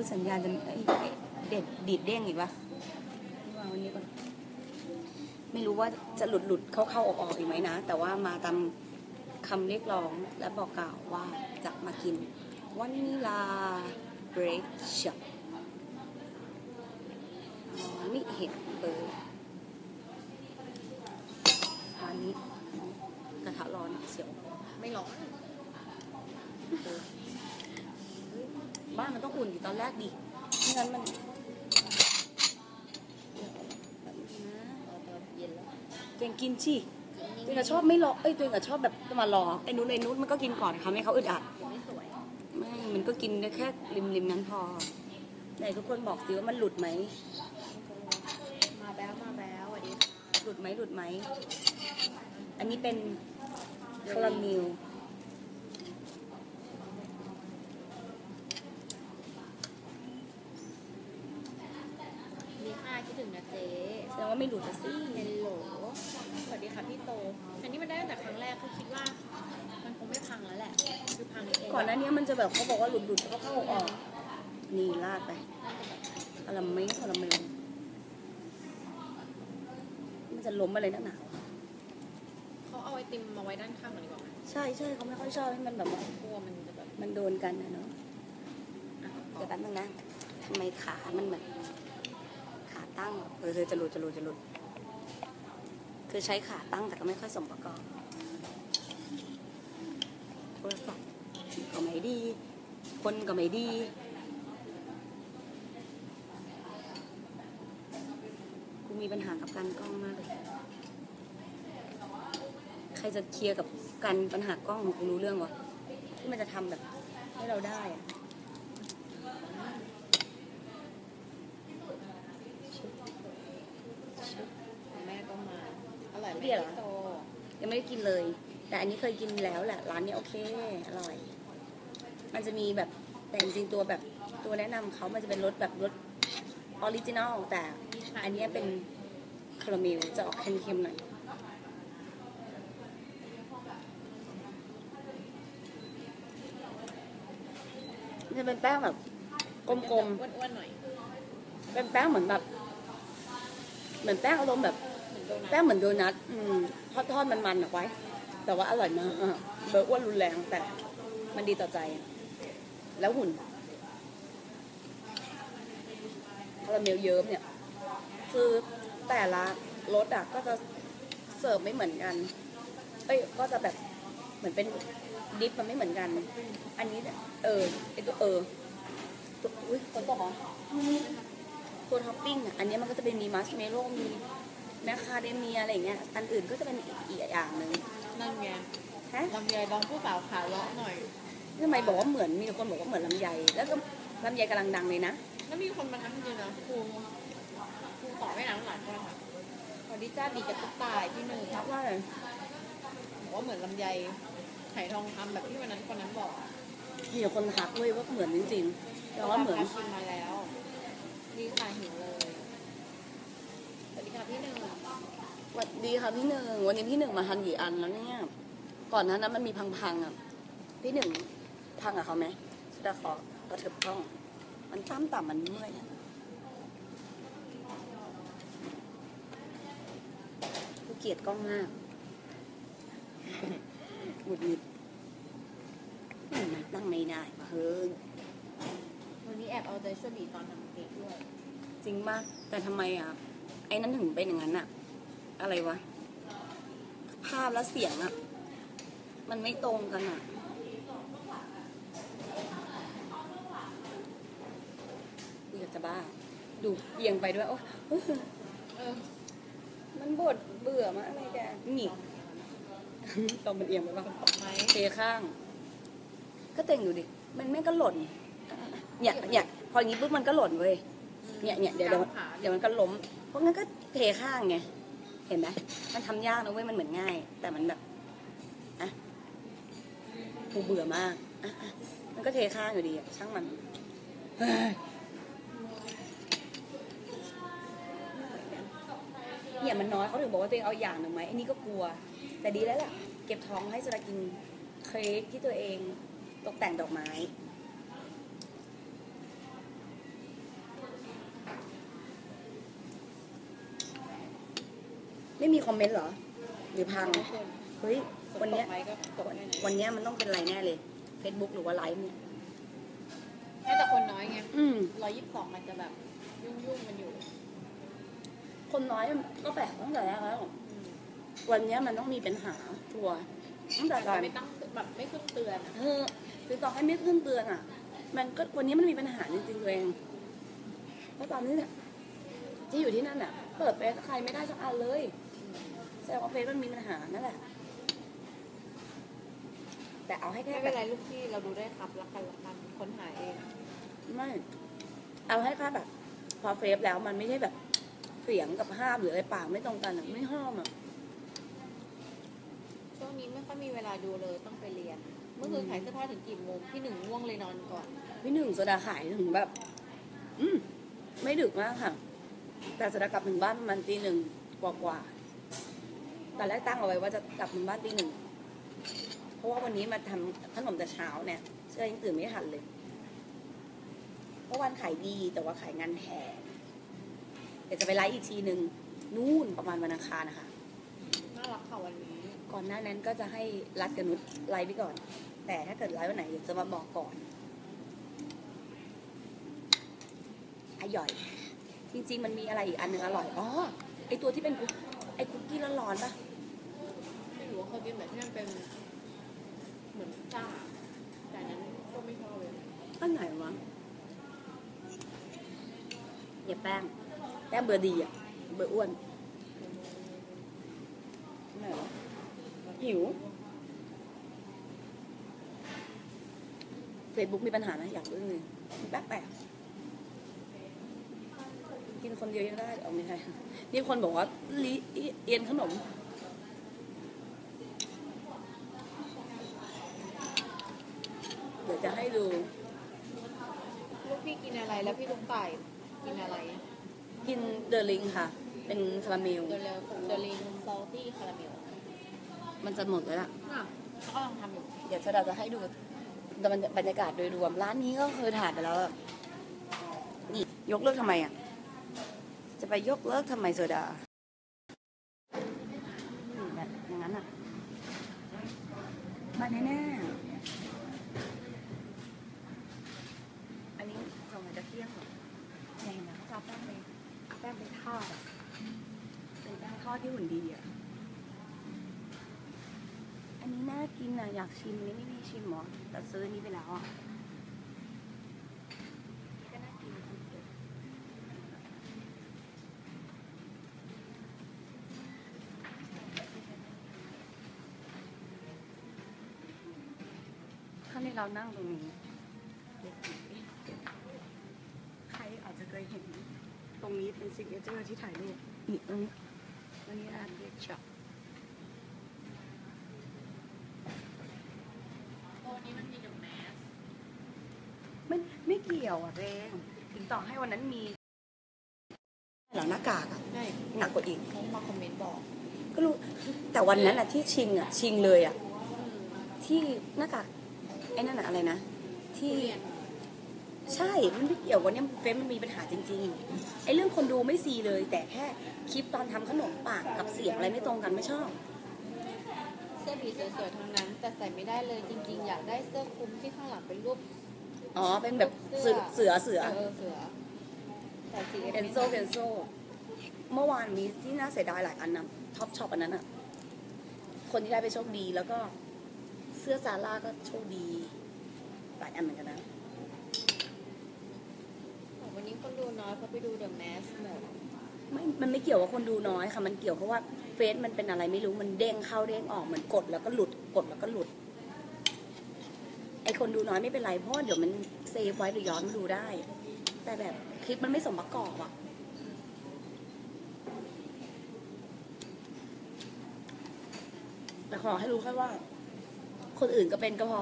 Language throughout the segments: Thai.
รู้สัญญาณจะเด็ดดีดเด้งอีกวะวางวันนี้ก่อนไม่รู้ว่าจะหลุดหลุดเข้าเข้าออกออกอีกไหมนะ แต่ว่ามาตามคำเรียกร้องและบอกกล่าวว่าจะมากินวานิลาเบรกช็อปนี่เห็นเบอร์อันนี้กระทะร้อนเสียว ไม่ร้อน บ้านมันต้องอุ่นอยู่ตอนแรกดิไม่งั้นมันแบบนี้นะตอนเย็นแล้วตัวเองกินชิตัวเองก็ชอบไม่รอเอ้ยตัวเองก็ชอบแบบมารอไอ้นู้นไอ้นู้นมันก็กินก่อนค่ะไม่ให้เขาอึดอัดไม่สวยไม่มันก็กินได้แค่ริมริมๆนั้นพอไหนทุกคนบอกสิว่ามันหลุดไหมมาแบ๊วมาแบ๊วสวัสดีหลุดไหมหลุดไหมอันนี้เป็นคาราเมล มีค่าคิดถึงนะเจ๊ แสดง ว่าไม่หลุดอะสิเฮลโหลสวัสดีค่ะพี่โตอันนี้มันได้ตั้งแต่ครั้งแรกคือคิดว่า มันคงไม่พังแล้วแหละ คือพังเองก่อนหน้านี้มันจะแบบเขาบอกว่าหลุดหลุดแล้วก็เข้าออก นี่ลาดไปคาราเมลคาราเมลมันจะล้มอะไรนักหนาเขาเอาไอติมมาไว้ด้านข้างก่อนดีกว่าไหมใช่ใช่เขาไม่ค่อยชอบให้มันแบบว่ากลัวมันจะแบบมันโดนกันนะเนาะเดี๋ยวแป๊บนึงนะทำไมขา มันเหมือน ตั้งเออเธอจะหลุดจะหลุดจะหลุด คือใช้ขาตั้งแต่ก็ไม่ค่อยสมประกอบโทรศัพท์ก็ไม่ดี คนก็ไม่ดีกูมีปัญหากับการกล้องมากเลยใครจะเคลียร์กับการปัญหากล้องของกูรู้เรื่องวะที่มันจะทำแบบให้เราได้อะ แม่ก็มา อ ร่อยไหมเดี๋ยวเหรอ พี่โตยังไม่ได้กินเลย แต่อันนี้เคยกินแล้วแหละร้านนี้โอเคอร่อย มันจะมีแบบแต่จริงๆตัวแบบตัวแนะนำเขามันจะเป็นรสแบบรสออริจินอลแต่อันเนี้ยเป็นคาราเมลจะออกเค็มๆหน่อยมันจะเป็นแป้งแบบกลมอ้วนๆหน่อยๆเป็นแป้งเหมือนแบบ เหมือนแป้งอารมณ์แบบ แป้งเหมือนโดนัททอดทอดมันๆออกไว้ แต่ว่าอร่อยมากเบอร์อ้วนรุนแรงแต่ มันดีต่อใจ แล้วหุ่นคาราเมลเยิ้มเนี่ย คือแต่ละรสอะก็จะเสิร์ฟไม่เหมือนกัน เอ้ยก็จะแบบเหมือนเป็นดิฟมันไม่เหมือนกัน อันนี้เออไอตัวเออตัวอุ้ยตัวบอกเหรอตัวท็อปปิ้งอะอันนี้มันก็จะเป็นมีมัชเมโล่มี แมคคาเดเมียอะไรอย่างเงี้ย อันอื่นก็จะเป็นอีกอีกอย่างหนึ่งนั่นไงฮะลำไยลองผู้สาวขาเลาะหน่อยทำไมบอกว่าเหมือนมีคนบอกว่าเหมือนลำไยแล้วก็ลำไยกำลังดังเลยนะแล้วมีคนมาทักจริงๆนะครูครูต่อไม่นานหลายคนค่ะสวัสดีจ้าดีกับตุ๊กตายที่หนึ่งครับว่าอะไรบอกว่าเหมือนลำไยไหทองคำแบบที่วันนั้นคนนั้นบอกอะมีแต่คนทักเว้ยว่าเหมือนจริงๆแต่ว่าเหมือนทำชิมมาแล้วดีค่ะหิวเลยสวัสดี ค่ะพี่หนึ่งสวัสดีค่ะพี่หนึ่งวันนี้พี่หนึ่งมาทันกี่อันแล้วเนี่ยก่อนหน้านั้นมันมีพังๆอะพี่หนึ่งพังกับเขาไหมสุดาขอกระเถิบกล้อง มันตั้มต่ำมันเมื่อยอะกูเกลียดกล้องมากหงุดหงิดนี่มันตั้งไม่ได้ว่ะเฮ้ย วันนี้แอบเอาใจช่วยบีตอนทำเค้กด้วย จริงมาก แต่ทำไมอะ ไอ้นั้นถึงเป็นอย่างนั้นอะอะไรวะ ภาพและเสียงอะมันไม่ตรงกันอะกูอยากจะบ้า ดูเอียงไปด้วย โอ้มันบดเบื่อมากอะไรแกนี่ตอนมันเอียงไปบ้างเทข้าง ก็เต่งดูดิ มันแม่ก็หล่น เนี่ยเนี่ยพออย่างนี้ปุ๊บมันก็หล่นเว้ย เนี่ยเนี่ยเดี๋ยวเดี๋ยวกางขาเดี๋ยวมันก็ล้ม เพราะงั้นก็เทข้างไง เห็นไหมมันทำยากนะเว้ย มันเหมือนง่าย แต่มันแบบอะกูเบื่อมากอะอะมันก็เทข้างอยู่ดีอะช่างมันเฮ้ยเนี่ยมันน้อยเขาถึงบอกว่าตัวเองเอาอย่างหนึ่งไหมไอ้นี่ก็กลัว แต่ดีแล้วล่ะ เก็บท้องให้สุดากินเค้กที่ตัวเองตกแต่งดอกไม้ ไม่มีคอมเมนต์เหรอ หรือพังทุกคนเฮ้ย วันเนี้ยกดไลค์ก็กดแค่นั้นวันเนี้ยมันต้องเป็นอะไรแน่เลย Facebook หรือว่าไลฟ์เนี่ยแค่แต่คนน้อยไงอืมร้อยยี่สิบสองมันจะแบบยุ่งยุ่งๆกันอยู่ คนน้อยก็แปลกตั้งแต่แรกแล้วอืมวันเนี้ยมันต้องมีปัญหาทัวร์ตั้งแต่แต่ก่อนไม่ต้องแบบไม่ขึ้นเตือนอะเออคือต่อให้ไม่ขึ้นเตือนอะ มันก็วันนี้มันมีปัญหาจริงๆตัวเองเพราะตอนนี้เนี่ยที่อยู่ที่นั่นอะ เปิดเฟซใครไม่ได้สักอันเลยแส ดงว่าเฟซมันมีปัญหานั่นแหละ แต่เอาให้แค่ไม่แบเป็นบไรลูกพี่เราดูได้ครับรักกันรักกันคนหายเองไม่เอาให้แค่แบบ พอเฟซแล้วมันไม่ใช่แบบ เสียงกับภาพหรืออะไรปากไม่ตรงกันอะไม่ห้ามอะ ช่วงนี้ไม่ค่อยมีเวลาดูเลยต้องไปเรียน เมื่อคืนขายเสื้อผ้าถึงกี่โมงพี่หนึ่งง่วงเลยนอนก่อนพี่หนึ่งโซดาขายถึงแบบ อืมไม่ดึกมากค่ะ แต่โซดากลับถึงบ้านประมาณตีหนึ่งกว่าๆ ตอนแรกตั้งเอาไว้ว่าจะกลับถึงบ้านตีหนึ่งเพราะว่าวันนี้มาทำขนมแต่เช้าเนี่ยเชื่อยังตื่นไม่ทันเลยเพราะวันขายดีแต่ว่าขายงานแพงเดี๋ยวจะไปไลฟ์อีกทีหนึ่งนู่นประมาณวันอังคารนะคะน่ารักค่ะวันนี้ ก่อนหน้านั้นก็จะให้รัดกับนุชไลฟ์ไปก่อน แต่ถ้าเกิดไลฟ์วันไหนเดี๋ยวจะมาบอกก่อนอร่อย จริง ๆ มันมีอะไรอีกอันหนึ่งอร่อยอ๋อไอตัวที่เป็นคุกไอคุกกี้ร้อนๆปะไม่รู้ว่า เคยกินแบบที่มันเป็นเหมือนพิซซ่าแต่อันนั้นก็ไม่ชอบเลยอันไหนวะเนี่ยแป้ง แป้งเบอร์ดีอะเบอร์อ้วนอันไหนวะหิวเฟซบุ๊กมีปัญหานะอยากรู้เรื่องนึงแปลกๆกินคนเดียวยังได้เอาไม่ใช่นี่คนบอกว่าลิเอียนขนม ดี๋ยวจะให้ดูลูกพี่กินอะไรแล้วพี่ลูกไก่กินอะไรกินเดอร์ลิงค่ะ เป็นคาราเมล เดลเดลิงซอลตี้คาราเมลมันจะหมดแล้วล่ะอะเขากำลังทำอยู่เดี๋ยวเราจะให้ดูบรรยากาศโดยรวม ร้านนี้ก็เคยถ่ายไปแล้วอะนี่ยกเลิกทำไมอะ จะไปยกเลิกทำไมโซดานี่แบบอย่างนั้นอะมาแน่ๆอันนี้สมัยจะเที่ยงเหรอแรงนะเขาจะเอาแป้งไป แป้งไปทอดเป็นแป้งทอดที่หุ่นดีอะ อันนี้น่ากินอะ อยากชิมนี่ไม่มีชิมหรอแต่ซื้อนี้ไปแล้วอะก็น่ากินถ้าในเรานั่งตรงนี้ ใครอาจจะเคยเห็น ตรงนี้ เจอร์ที่ถ่ายรูปนี่ตรงนี้ตรงนี้ร้านเล็กช็อปวันนี้มันมีเดอะแมสไม่ไม่เกี่ยวอะเรงถึงต่อให้วันนั้นมีหลังหน้ากากอะหนักกว่าอีก เขามาคอมเมนต์บอก ก็รู้ แต่วันนั้นอะที่ชิงอะชิงเลยอะที่หน้ากากไอ้นั่นอะอะไรนะ ที่ ใช่ มันไม่เกี่ยววันนี้เฟซมันมีปัญหาจริงๆ ไอ้เรื่องคนดูไม่ซีเลย แต่แค่คลิปตอนทำขนมปากกับเสียงอะไรไม่ตรงกันไม่ชอบ เสื้อผีสวยๆทั้งนั้น แต่ใส่ไม่ได้เลยจริง ๆ อยากได้เสื้อคลุมที่ข้างหลังเป็นรูป อ๋อ เป็นแบบเสือเสือเสือเออเสือแต่สีเคนโซเคนโซ เมื่อวานมีที่น่าเสียดายหลายอันนะท็อปช็อปอันนั้นอะคนที่ได้ไปโชคดีแล้วก็เสื้อซาร่าก็โชคดีหลายอันเหมือนกันนะ วันนี้คนดูน้อยเพราะไปดูเดอะแมสหมดไม่มันไม่เกี่ยวว่าคนดูน้อยค่ะ มันเกี่ยวเพราะว่าเฟซมันเป็นอะไรไม่รู้ มันเด้งเข้าเด้งออก เหมันกดแล้วก็หลุด กดแล้วก็หลุด ไอคนดูน้อยไม่เป็นไรเพราะว่าเดี๋ยวมันเซฟไว้หรือย้อนมาดูได้ แต่แบบคลิปมันไม่สมประกอบอะแต่ขอให้รู้แค่ว่า คนอื่นก็เป็นก็พอ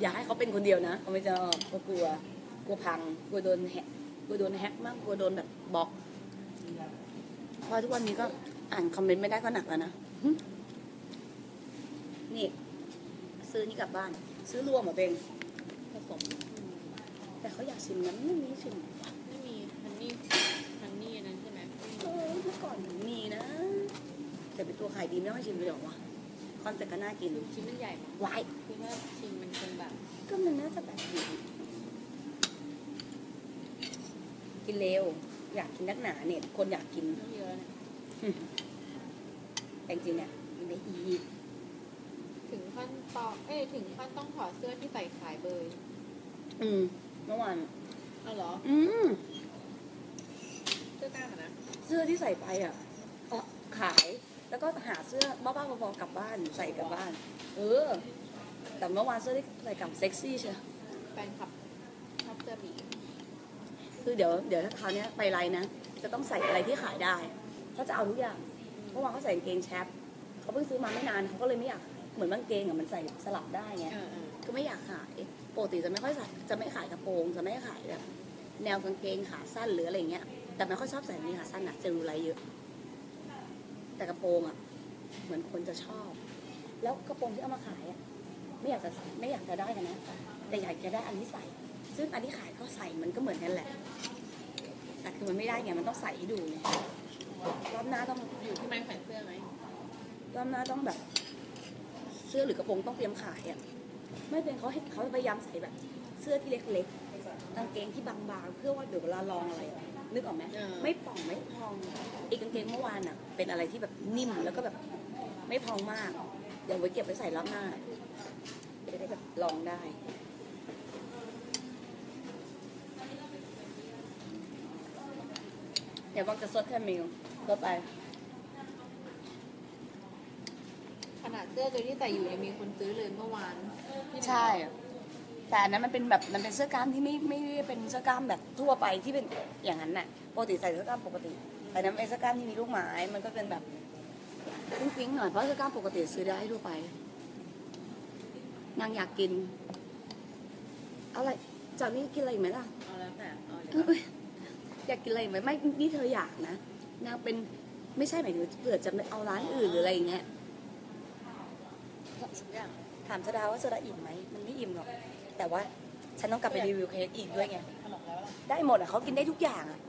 อย่าให้เขาเป็นคนเดียวนะเขาไม่จะกลัว กลัวพัง กลัวโดนแฮก กลัวโดนแฮกมากกลัวโดนแบบบล็อกเพราะทุกวันนี้ก็อ่านคอมเมนต์ไม่ได้ก็หนักแล้วนะหึนี่ ซื้อนี่กลับบ้าน ซื้อรวมเหรอเบงผสมแต่เขาอยากชิมนะไม่มีให้ชิมไม่มีฮันนี่ฮันนี่อันนั้นใช่ไหมไม่เอมีอเมื่อก่อนมีนะ แต่เป็นตัวขายดีไม่ต้องให้ชิมเลยเหรอวะคอนเซ็ปต์ก็น่ากินชิ้นมันใหญ่มากวายคือว่าชิมมันคงแบบ ก็มันน่าจะแบบดี กินเร็ว อยากกินนักหนาเนี่ย คนอยากกินต้องเยอะนะแต่จริงๆเนี่ยกินได้อีกถึงขั้นตอนเอ้ยถึงขั้นต้องถอดเสื้อที่ใส่ขายเบยอืมเมื่อวานเอาเหรอ อืมเสื้อกล้ามอะนะเสื้อที่ใส่ไปอะเอ่อขาย แล้วก็หาเสื้อบ้าๆบอๆกลับบ้านใส่กลับบ้าน เออ แต่เมื่อวานเสื้อที่ใส่กลับเซ็กซี่ใช่แฟนคลับชอบเสื้อบี คือเดี๋ยวเดี๋ยวถ้าคราวเนี้ยไปไลน์นะ จะต้องใส่อะไรที่ขายได้เขาจะเอาทุกอย่างเมื่อวานเขาใส่กางเกงแชปเขาเพิ่งซื้อมาไม่นานเขาก็เลยไม่อยากเหมือนกางเกงอะมันใส่สลับได้ไงเออเออก็ไม่อยากขายปกติจะไม่ค่อยใส่จะไม่ขายกระโปรงจะไม่ขายแบบแนวกางเกงขาสั้นหรืออะไรเงี้ย แต่ไม่ค่อยชอบใส่กางเกงขาสั้นนะจะรู้ไรเยอะ แต่กระโปรงอะเหมือนคนจะชอบ แล้วกระโปรงที่เอามาขายอะไม่อยากจะไม่อยากจะได้กันนะแต่อยากจะได้อันที่ใส่ ซึ่งอันที่ขายก็ใส่มันก็เหมือนกันแหละ แต่คือมันไม่ได้ไง มันต้องใส่ให้ดูไงรอบหน้าต้องอยู่ที่ไม้แขวนเสื้อไหมรอบหน้าต้องแบบ เสื้อหรือกระโปรงต้องเตรียมขายอะ ไม่เป็นเขาให้เขาพยายามใส่แบบ เสื้อที่เล็กๆกางเกงที่บางๆ เพื่อว่าเดี๋ยวเวลาลองอะไรอะนึกออกไหมเออไม่ป่องไม่พองอีกกางเกงเมื่อวานอะ เป็นอะไรที่แบบนิ่มแล้วก็แบบไม่พองมาก เดี๋ยวไว้เก็บไว้ใส่รอบหน้าจะได้แบบลองได้ ดี๋ยวบอกจะซดแค่มิลลดไป ขนาดเสื้อตัวที่ใส่อยู่ยังมีคนซื้อเลยเมื่อวานที่ใช่ แต่อันนั้นมันเป็นแบบมันเป็นเสื้อกล้ามที่ไม่ไม่ได้เป็นเสื้อกล้ามแบบทั่วไปที่เป็นอย่างนั้นน่ะปกติใส่เสื้อกล้ามปกติ แต่นั้นเป็นเสื้อกล้ามที่มีลูกไม้มันก็เป็นแบบปิ๊งๆหน่อยเพราะเสื้อกล้ามปกติซื้อได้ทั่วไป นางอยากกินอะไรจากนี้กินอะไรอีกไหมล่ะ เอาแล้วแต่เอาเดี๋ยวเอ้ย อยากกินอะไรอีกไหมไม่นี่เธออยากนะนางเป็นไม่ใช่หมายถึงเผื่อจะไปเอาร้านอื่นหรืออะไรอย่างเงี้ยทุกอย่างถามสดาว่าสดาอิ่มไหมมันไม่อิ่มหรอกแต่ว่าฉันต้องกลับไปรีวิวเค้กอีกด้วยไงขนมแล้วล่ะได้หมดอะเขากินได้ทุกอย่างอะ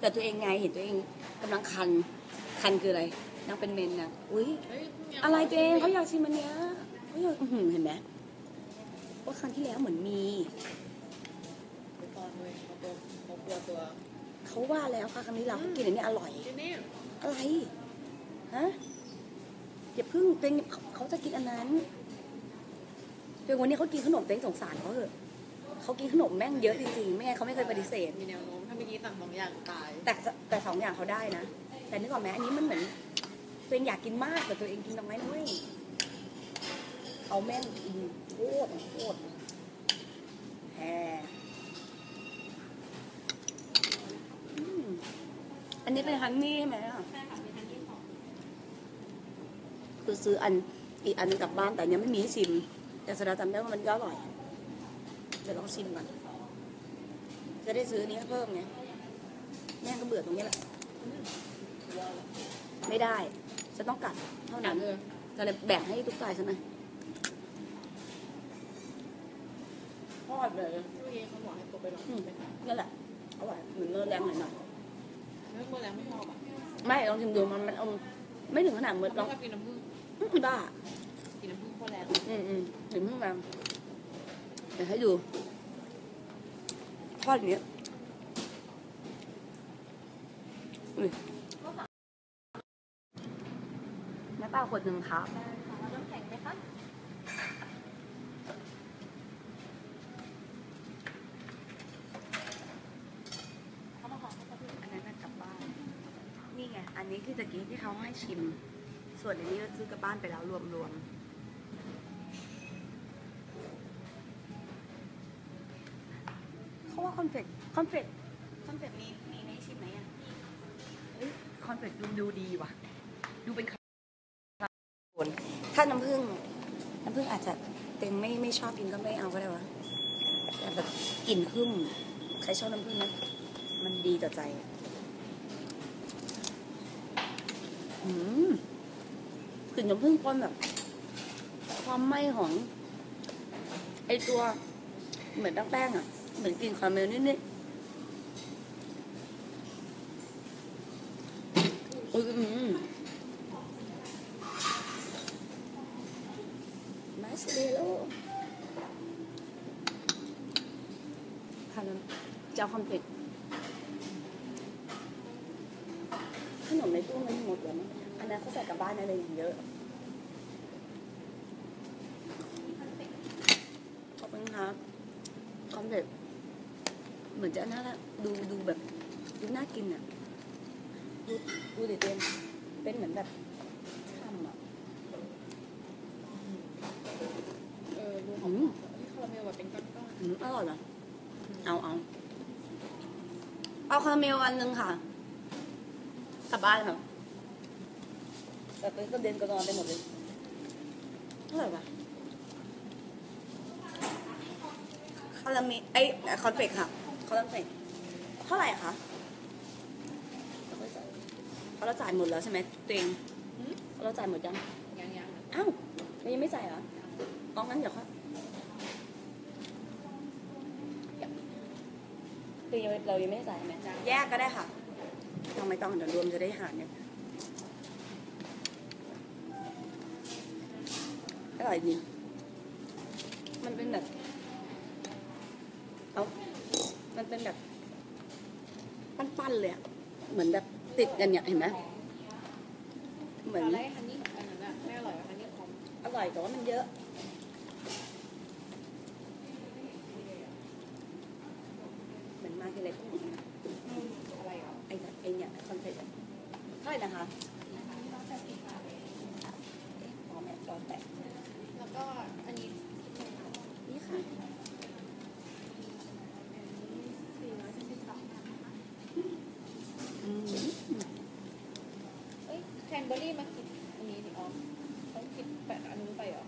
แต่ตัวเองไงเห็นตัวเองกำลังคันคันคืออะไรนางเป็นเมนนะอุ้ยเฮ้ยม่าอะไรเจงขเขาอยากชิมอันเนี้ยเขาอยากอื้อหือเห็นไหมว่าครั้งที่แล้วเหมือนมีไปก่อนเลยเขาตัวเขากลัวตัว เขาว่าแล้วค่ะครั้งนี้เราเขากินอันนี้อร่อยที่นี่อะไรฮะอย่าเพึ่งเต็งเขาเขาจะกินอันนั้นเพียงวันนี้เขากินขนมเต็งสงสารเขาเถอะเขากินขนมแม่งเยอะจริงๆไม่งั้นเขาไม่เคยปฏิเสธมีแนวโน้มถ้าเมื่อกี้สั่งสองอย่างตาย แต่แต่สองอย่างเขาได้นะแต่นึกออกไหมอันนี้มันเหมือนตัวเองอยากกินมากแต่ตัวเองกินน้อยนะเว้ยเขาแม่งกินโคตรโคตรแฮอืม อันนี้เป็นฮันนี่ใช่ไหมอะใช่ค่ะมีทันที่สองคือซื้ออันอีกอันหนึงกลับบ้านแต่อันยังไม่มีให้ชิม แต่สดาจำได้ว่ามันก็อร่อย เดี๋ยวลองชิมก่อนจะได้ซื้ออันนี้เพิ่มไงแม่งก็เบื่อตรงนี้แหละ ไม่ได้จะต้องกัดเท่าหนันั้งนเลยจะเลยแบ่งให้ตุ๊กตาฉันหน่อยทอดเลยเมื่อกี้เขาบอกให้ตัวไปลองอืมไปทนั่นแหละอร่อยเหมือนเนื้อแดงหน่อยหน่อยำไม่เมื่อแล้วไม่ชอบอะๆไม่ลองชิมดูมันมันอมไม่ถึงขนาดเหมือนลเราองชอบกินน้ำผึ้งอื้อบ้า กินน้ำผึ้งโคตรแรงอืมอืมถึงเพิ่งมาเดี๋ยวให้ดูทอดอย่างเนี้ยอุ้ยน้ำเปล่าขวดหนึ่งครับน้ำแข็งไหมคะ อันนั้นน่ะกลับบ้าน นี่ไงอันนี้คือตะกี้ที่เขาให้ชิม ส่วนอันนี้ก็ซื้อกลับบ้านไปแล้วรวมๆเขาว่าคอนเฟกคอนเฟกคอนเฟกมีมีให้ชิมไหมอะเฮ้ยคอนเฟกดูดูดีว่ะ ดูเป็นคนถ้าน้ำผึ้งน้ำผึ้งอาจจะเต็มไม่ไม่ชอบกินก็ไม่เอาก็ได้วะแต่แบบกลิ่นหึ่มใครชอบน้ำผึ้งนะมันดีต่อใจ กลิ่นน้ำผึ้งปนแบบ ความไหม้ของ ไอตัว เหมือนแป้งอะ เหมือนกลิ่นคาราเมลนิดๆอืมมาสเบโลทานแล้วจะเอาความเผ็ด อันนั้นเขาใส่กลับบ้านอะไรอย่างเยอะ ขอบคุณครับคอมเพล็กซ์เหมือนจะน่ารักดูดูแบบดูน่ากินอะ ดูดูดิเต็มเป็นเหมือนแบบทำอะเออดูหอมอืมนี่คาราเมลแบบเป็นก้อนอืมอร่อยเหรอเอาเอาเอาคาราเมลอันหนึงค่ะกลับบ้านค่ะ แต่เป็นกระเด็นกระดอนไปหมดเลยเท่าไหร่วะคาราเมลไอ้คอนเฟกค่ะคอนเฟกเท่าไหร่คะเราเราจ่ายหมดแล้วใช่ไหมตัวเองเราจ่ายหมดยังๆยังยังๆอะอ้าวเรายังไม่จ่ายเหรอเอางั้นเดี๋ยวค่อยคือยังเรายังไม่ได้จ่ายไหมแยกก็ได้ค่ะ ต้องไม่ต้องเดี๋ยวรวมจะได้หารเนี่ย ร่อยดี มันเป็นแบบเอามันเป็นแบบ ปั้นๆเลยอะเหมือนแบบติดกันเนี่ยเห็นไหมเหมือนตอนแรกฮันนี่อันนั้นอะไม่อร่อยกว่าฮันนี่คอมอร่อยแต่ว่ามันเยอะ เหมือนมาทีไรก็หมดนะอะไรอะไอ้เนี่ยไอ้เนี่ยคอนเซ็ปต์เท่าไหร่นะคะเอ๊ะพอแม่ร้อยแปด แล้วก็อันนี้ นี่ค่ะ สี่ร้อยสี่สิบสอง อืม เอ้ยแคนเบอร์รี่มาคิดอันนี้ดิออมต้องคิดแปดอันนู้นไปเหรอ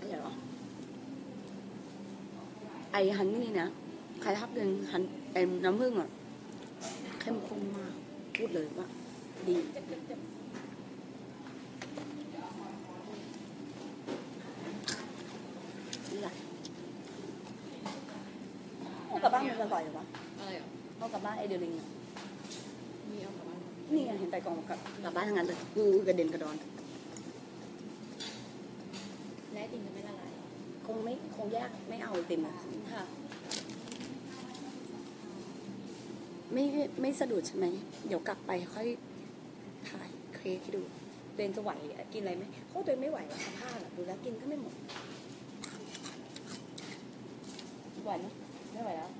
อะไรเหรอ ไอฮันนี่นะใครทับเดินฮันเอ็มน้ำผึ้งอะเข้มข้นมาก พูดเลยว่า ดีเจ็บเจ็บเจ็บนี่แหละเอากลับบ้านมันอร่อยเหรอวะอะไรอะเอากลับบ้านไอเดลิงอะมีเอากลับบ้านนี่ไงเห็นไปกองกับกลับบ้านทั้งนั้นเลยกูกระเด็นกระดอนและจริงจะไม่ละลายค งไม่คงแยกไม่เอาไอติมอะค่ะ ไม่ไม่สะดุดใช่ไหม เดี๋ยวกลับไปค่อยถ่ายเค้กให้ดูเดนจะไหวกินอะไรไหมเขาตัวเองไม่ไหวแล้วสภาพอะดูแล้วกินก็ไม่หมดไหวไหมไม่ไหวแล้ว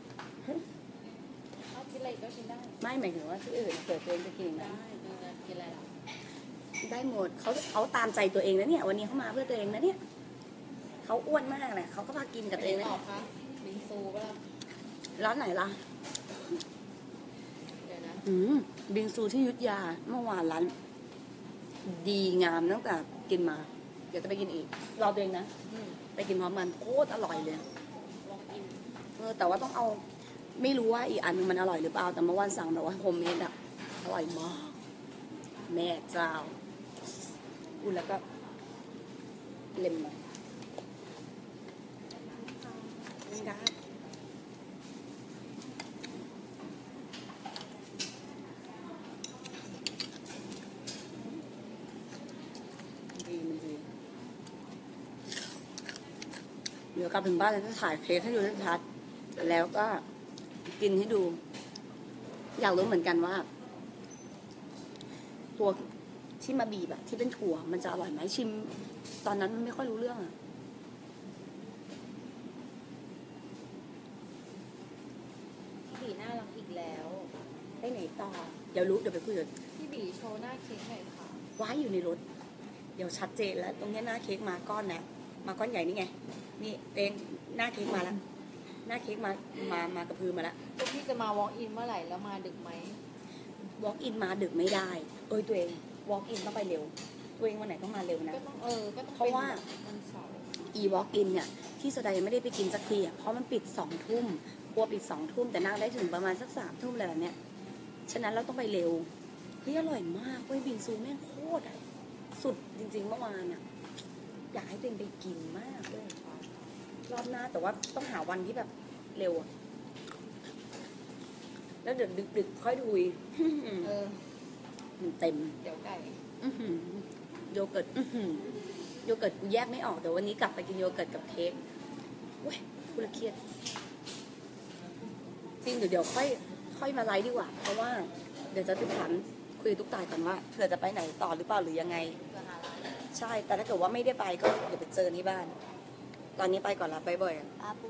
เอากินอะไรก็กินได้ ไม่หมายถึงว่าที่อื่นเกิดตัวเองจะกินไหมได้เออกินอะไรล่ะได้หมดเขาเขาตามใจตัวเองนะเนี่ย วันนี้เขามาเพื่อตัวเองนะเนี่ย เขาอ้วนมากเลยเขาก็พากินกับตัวเองนะตอบคะบิงซูป่ะล่ะร้านไหนล่ะเดี๋ยวนะอืมบิงซูที่อยุทธยาเมื่อวานร้าน ดีงามตั้งแต่กินมา เดี๋ยวจะไปกินอีกรอตัวเองนะอืมไปกินพร้อมกันโคตรอร่อยเลยลองกินเออแต่ว่าต้องเอา ไม่รู้ว่าอีกอันนึงมันอร่อยหรือเปล่าแต่เมื่อวานสั่งแบบว่าโฮมเมดอะอร่อยมากแม่เจ้าอุ่นแล้วก็เล็มหน่อย นี่ครับดีมันดีเดี๋ยวกลับถึงบ้านแล้วจะถ่ายเค้กให้ดูชัดๆแล้วก็กินให้ดู อยากรู้เหมือนกันว่า ตัวที่มาบีบอะที่เป็นถั่วมันจะอร่อยไหมชิม ตอนนั้นมันไม่ค่อยรู้เรื่องอะ พี่บี น่ารักอีกแล้วไปไหนต่อ เดี๋ยวรู้เดี๋ยวไปคุยกับพี่บีโชว์หน้าเค้กหน่อยค่ะว้ายอยู่ในรถ เดี๋ยวชัดเจนแล้ว ตรงเนี้ยหน้าเค้กมาก้อนนะมาก้อนใหญ่นี่ไง นี่เองหน้าเค้กมาแล้ว หน้าเค้กมามามากระพือมาแล้วพวกพี่จะมา walk in เมื่อไหร่แล้วมาดึกไหม walk in มาดึกไม่ได้ เอ้ยตัวเอง walk in ต้องไปเร็ว ตัวเองวันไหนต้องมาเร็วนะ ก็ต้องเออก็ต้องเพราะว่ามันเสาร์ e walk in เนี่ยที่สดายังไม่ได้ไปกินสักทีอะเพราะมันปิดสองทุ่ม กลัวปิดสองทุ่มแต่นั่งได้ถึงประมาณสักสามทุ่มอะไรแบบเนี้ย ฉะนั้นเราต้องไปเร็ว เฮ้ยอร่อยมากเว้ยบิงซูแม่งโคตรอะสุดจริงๆเมื่อวานอะอยากให้ตัวเองไปกินมากเลยรอบหน้าแต่ว่าต้องหาวันที่แบบเร็วอะแล้วเดี๋ยวดึกๆค่อยดูอีกเออเต็ม เดี๋ยวไก่ๆอื้อหือโยเกิร์ตอื้อหือโยเกิร์ตกูแยกไม่ออกเดี๋ยววันนี้กลับไปกินโยเกิร์ตกับเค้กเว้ยกูละเครียด จริงเดี๋ยวเดี๋ยวค่อยค่อยมาไลฟ์ดีกว่า เพราะว่าเดี๋ยวจะไปถามคุยตุ๊กตายก่อนว่าเผื่อจะไปไหนต่อหรือเปล่าหรือยังไง ใช่แต่ถ้าเกิดว่าไม่ได้ไปก็เดี๋ยวไปเจอที่บ้าน ตอนนี้ไปก่อนละไปบ่อยๆอะอาปู